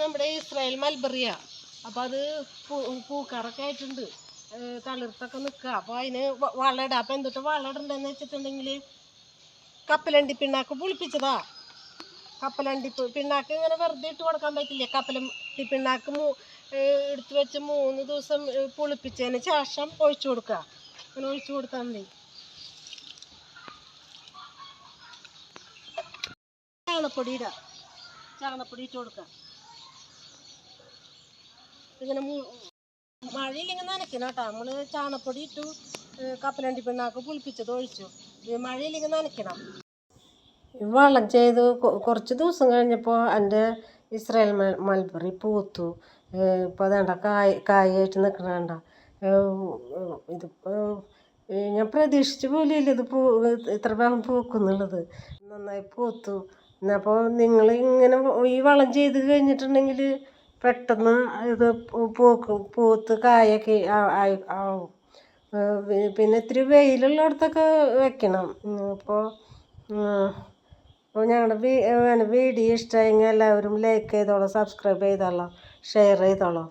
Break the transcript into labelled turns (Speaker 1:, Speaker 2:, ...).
Speaker 1: നമ്മുടെ ഇസ്രായേൽ മൽബറിയ അപ്പം അത് പൂ പൂക്കാറൊക്കെ ആയിട്ടുണ്ട്. ഏഹ് തളിർത്തൊക്കെ നിൽക്കുക അപ്പോൾ അതിന് വളമിടുക അപ്പം എന്തിട്ട് വളമിടണ്ടെന്ന് വെച്ചിട്ടുണ്ടെങ്കിൽ കപ്പലണ്ടി പിണ്ണാക്ക് പുളിപ്പിച്ചതാ. കപ്പലണ്ടി പിണ്ണാക്ക് ഇങ്ങനെ വെറുതെ ഇട്ട് കൊടുക്കാൻ പറ്റില്ല. കപ്പലണ്ടി പിണ്ണാക്ക് മൂ എടുത്ത് വെച്ച് മൂന്ന് ദിവസം പുളിപ്പിച്ചതിന് ശേഷം ഒഴിച്ചു കൊടുക്കുക അങ്ങനെ ഒഴിച്ചു കൊടുത്താൽ മതി. ചാണപ്പൊടി ഇടാം ചാണപ്പൊടി ഇട്ട് കൊടുക്കാം. ഇങ്ങനെ മഴയില്ലെങ്കിൽ നനയ്ക്കണം കേട്ടോ. നമ്മൾ ചാണപ്പൊടി ഇട്ടു കപ്പലണ്ടി പിണ്ണാക്ക് പുളിപ്പിച്ചത് ഒഴിച്ചു. മഴയില്ലെങ്കിൽ നനയ്ക്കണം. വളം ചെയ്ത് കുറച്ച് ദിവസം കഴിഞ്ഞപ്പോൾ എന്റെ ഇസ്രായേൽ മൽ മൽബറി പൂത്തു. ഇപ്പോൾ അതേണ്ട കായ് കായായിട്ട് നിൽക്കണേണ്ട ഇത് ഞാൻ പ്രതീക്ഷിച്ച പോലെയില്ല ഇത് പൂ ഇത്ര ഭാഗം പൂക്കുന്നുള്ളത്. നന്നായി പൂത്തു. എന്നപ്പോൾ നിങ്ങൾ ഇങ്ങനെ ഈ വളം ചെയ്ത് കഴിഞ്ഞിട്ടുണ്ടെങ്കിൽ പെട്ടെന്ന് ഇത് പൂക്കും പൂത്ത് കായൊക്കെ ആയി- ആവും പിന്നെ ഇത്തിരി വെയിലുള്ളിടത്തൊക്കെ വെക്കണം. അപ്പോൾ അപ്പോൾ ഞങ്ങളുടെ വീ വീഡിയോ ഇഷ്ടമായെങ്കിൽ എല്ലാവരും ലൈക്ക് ചെയ്തോളൂ സബ്സ്ക്രൈബ് ചെയ്തോളാം ഷെയർ ചെയ്തോളാം.